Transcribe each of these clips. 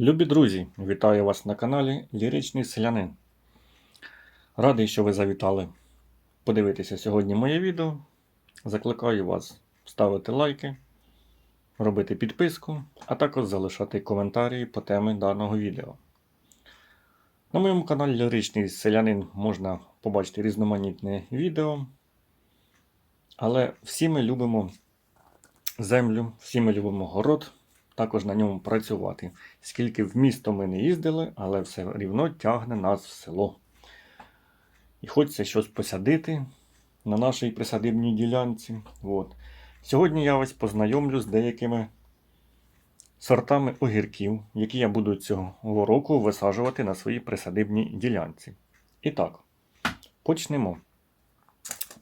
Любі друзі, вітаю вас на каналі Ліричний Селянин. Радий, що ви завітали подивитися сьогодні моє відео. Закликаю вас ставити лайки, робити підписку, а також залишати коментарі по темі даного відео. На моєму каналі Ліричний Селянин можна побачити різноманітне відео. Але всі ми любимо землю, всі ми любимо город, також на ньому працювати. Скільки в місто ми не їздили, але все рівно тягне нас в село. І хочеться щось посадити на нашій присадибній ділянці. От. Сьогодні я вас познайомлю з деякими сортами огірків, які я буду цього року висаджувати на своїй присадибній ділянці. І так, почнемо.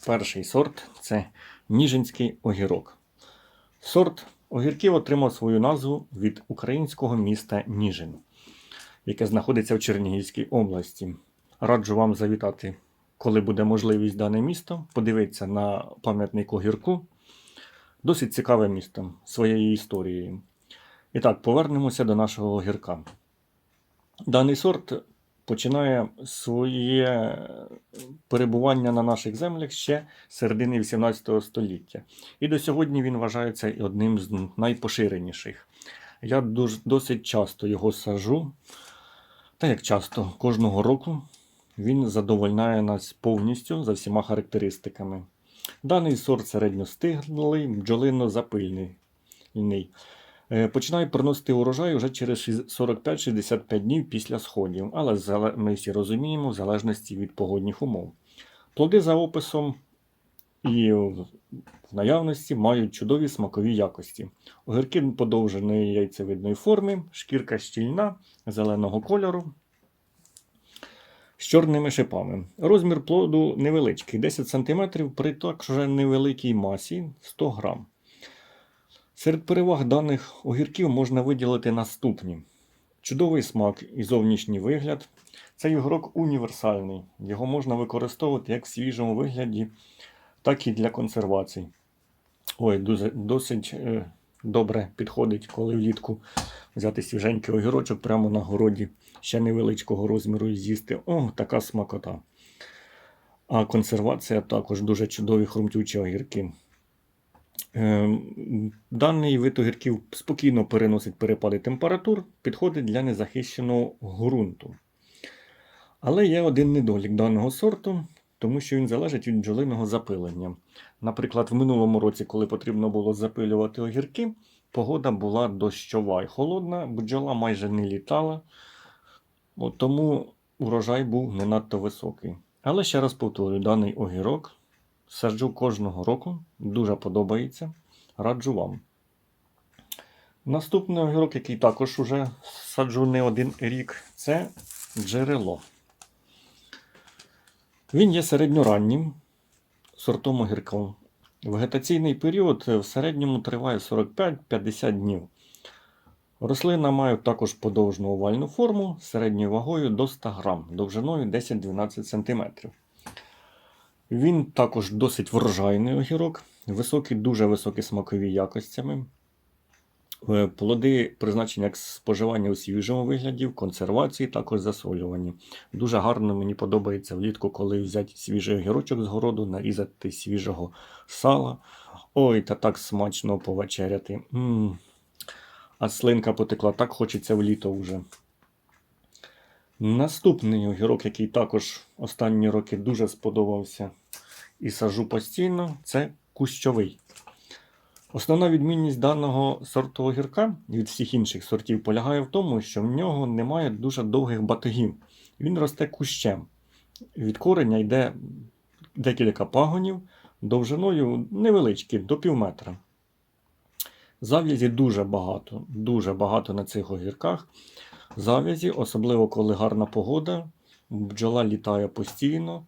Перший сорт це Ніжинський огірок. Сорт огірків отримав свою назву від українського міста Ніжин, яке знаходиться в Чернігівській області. Раджу вам завітати, коли буде можливість дане місто, подивитися на пам'ятник огірку. Досить цікаве місто своєю історією. І так, повернемося до нашого огірка. Даний сорт починає своє перебування на наших землях ще з середини 18 століття. І до сьогодні він вважається одним з найпоширеніших. Я досить часто його сажу. Та як часто, кожного року він задовольняє нас повністю за всіма характеристиками. Даний сорт середньостиглий, бджолино-запильний. Е, Починає приносити урожай вже через 45-65 днів після сходів, але ми всі розуміємо, в залежності від погодних умов. Плоди за описом і в наявності мають чудові смакові якості. Огірки подовженої яйцевидної форми, шкірка щільна, зеленого кольору з чорними шипами. Розмір плоду невеличкий 10 см при також невеликій масі 100 грам. Серед переваг даних огірків можна виділити наступні: чудовий смак і зовнішній вигляд. Цей огірок універсальний. Його можна використовувати як в свіжому вигляді, так і для консервацій. Ой, досить е, добре підходить, коли влітку взяти свіженький огірочок прямо на городі, ще невеличкого розміру і з'їсти. О, така смакота. А консервація також дуже чудові хрумтючі огірки. Е, Даний вид огірків спокійно переносить перепади температур, підходить для незахищеного ґрунту. Але є один недолік даного сорту, тому що він залежить від бджолиного запилення. Наприклад, в минулому році, коли потрібно було запилювати огірки, погода була дощова і холодна, бджола майже не літала, тому урожай був не надто високий. Але ще раз повторюю, даний огірок саджу кожного року, дуже подобається. Раджу вам. Наступний огірок, який також уже саджу не один рік, це джерело. Він є середньораннім сортом огірка. Вегетаційний період в середньому триває 45-50 днів. Рослина має також подовжну овальну форму середньою вагою до 100 грам, довжиною 10-12 см. Він також досить врожайний огірок, високі, дуже високі смакові якостями. Е, Плоди призначені як споживання у свіжому вигляді, в консервації, також засолювані. Дуже гарно мені подобається влітку, коли взяти свіжий огірочок з городу, нарізати свіжого сала. Ой, та так смачно повечеряти. м А слинка потекла, так хочеться в літо вже. Наступний огірок, який також останні роки дуже сподобався і сажу постійно, це кущовий. Основна відмінність даного сорту огірка від всіх інших сортів полягає в тому, що в нього немає дуже довгих батогів. Він росте кущем. Від кореня йде декілька пагонів довжиною невеличкі, до пів метра. Зав'язі дуже багато, дуже багато на цих огірках. Зав'язі, особливо коли гарна погода, бджола літає постійно,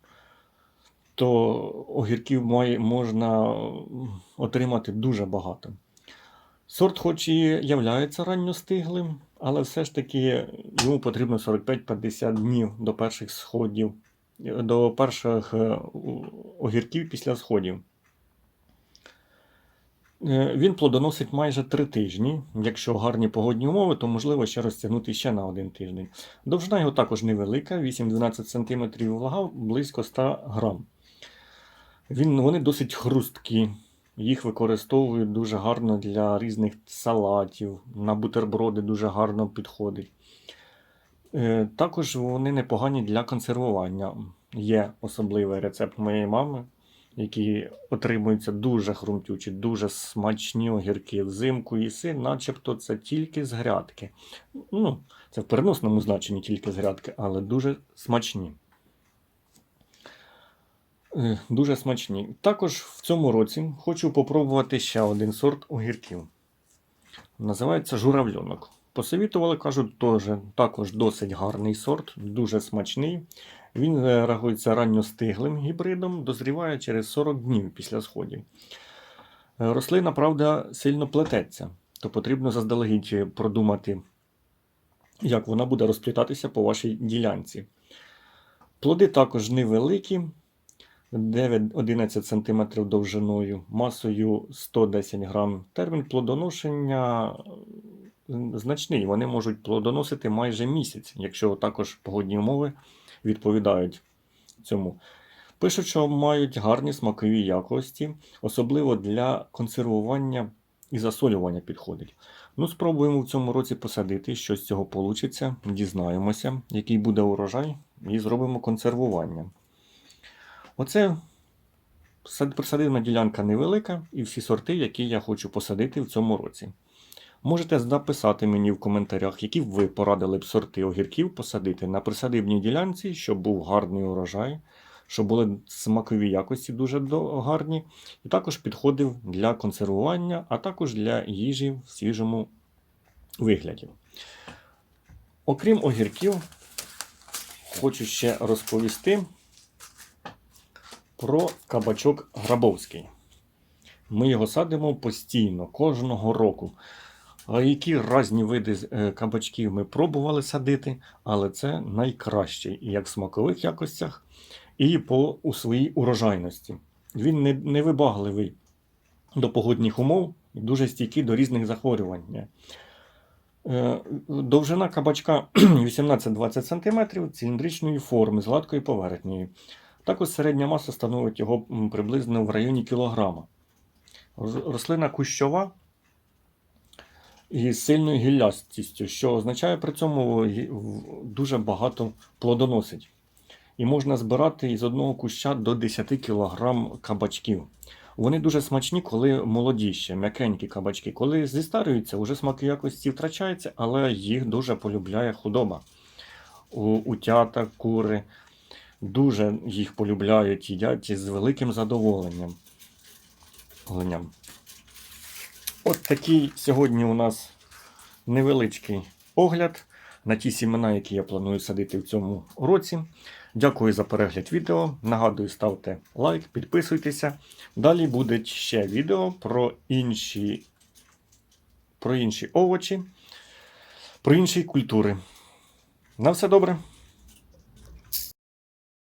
то огірків можна отримати дуже багато. Сорт, хоч і являється ранньостиглим, але все ж таки йому потрібно 45-50 днів до перших сходів, до перших е, огірків після сходів. Е, Він плодоносить майже три тижні. Якщо гарні погодні умови, то можливо ще розтягнути ще на один тиждень. Довжина його також невелика, 8-12 см, вага близько 100 грам. Він, вони досить хрусткі. Їх використовують дуже гарно для різних салатів, на бутерброди дуже гарно підходить. Е, Також вони непогані для консервування. Є особливий рецепт моєї мами, які отримуються дуже хрумтючі, дуже смачні огірки. Взимку їси, начебто це тільки з грядки. Ну, це в переносному значенні тільки з грядки, але дуже смачні. Е, Дуже смачні. Також в цьому році хочу попробувати ще один сорт огірків. Називається журавльонок. Посовітували, кажуть, теж, також досить гарний сорт, дуже смачний. Він е, рахується ранньостиглим гібридом, дозріває через 40 днів після сходів. Е, Рослина, правда, сильно плететься, то потрібно заздалегідь продумати, як вона буде розплітатися по вашій ділянці. Плоди також невеликі, 9-11 см довжиною, масою 110 грам. Термін плодоношення е, значний. Вони можуть плодоносити майже місяць, якщо також погодні умови відповідають цьому. Пишуть, що мають гарні смакові якості, особливо для консервування і засолювання підходить. Ну, спробуємо в цьому році посадити, що з цього вийде, дізнаємося, який буде урожай, і зробимо консервування. Оце сад- присадибна ділянка невелика, і всі сорти, які я хочу посадити в цьому році. Можете написати мені в коментарях, які ви порадили б сорти огірків посадити на присадибній ділянці, щоб був гарний урожай, щоб були смакові якості дуже гарні, і також підходив для консервування, а також для їжі в свіжому вигляді. Окрім огірків, хочу ще розповісти про кабачок Грабовський. Ми його садимо постійно, кожного року. Які різні види е, кабачків ми пробували садити, але це найкращий і як в смакових якостях, і по у своїй урожайності. Він не, невибагливий до погодних умов і дуже стійкий до різних захворювань. Е, Довжина кабачка 18-20 см циліндричної форми з гладкою поверхнею. Також середня маса становить його приблизно в районі кілограма. Рослина кущова і сильною гіллястістю, що означає при цьому дуже багато плодоносить. І можна збирати із одного куща до 10 кг кабачків. Вони дуже смачні, коли молоді ще, м'якенькі кабачки. Коли зістарюються, вже смаки якості втрачаються, але їх дуже полюбляє худоба. Утята, кури дуже їх полюбляють, їдять з великим задоволенням. От такий сьогодні у нас невеличкий огляд на ті сімена, які я планую садити в цьому році. Дякую за перегляд відео. Нагадую, ставте лайк, підписуйтеся. Далі буде ще відео про інші, про інші овочі, про інші культури. На все добре!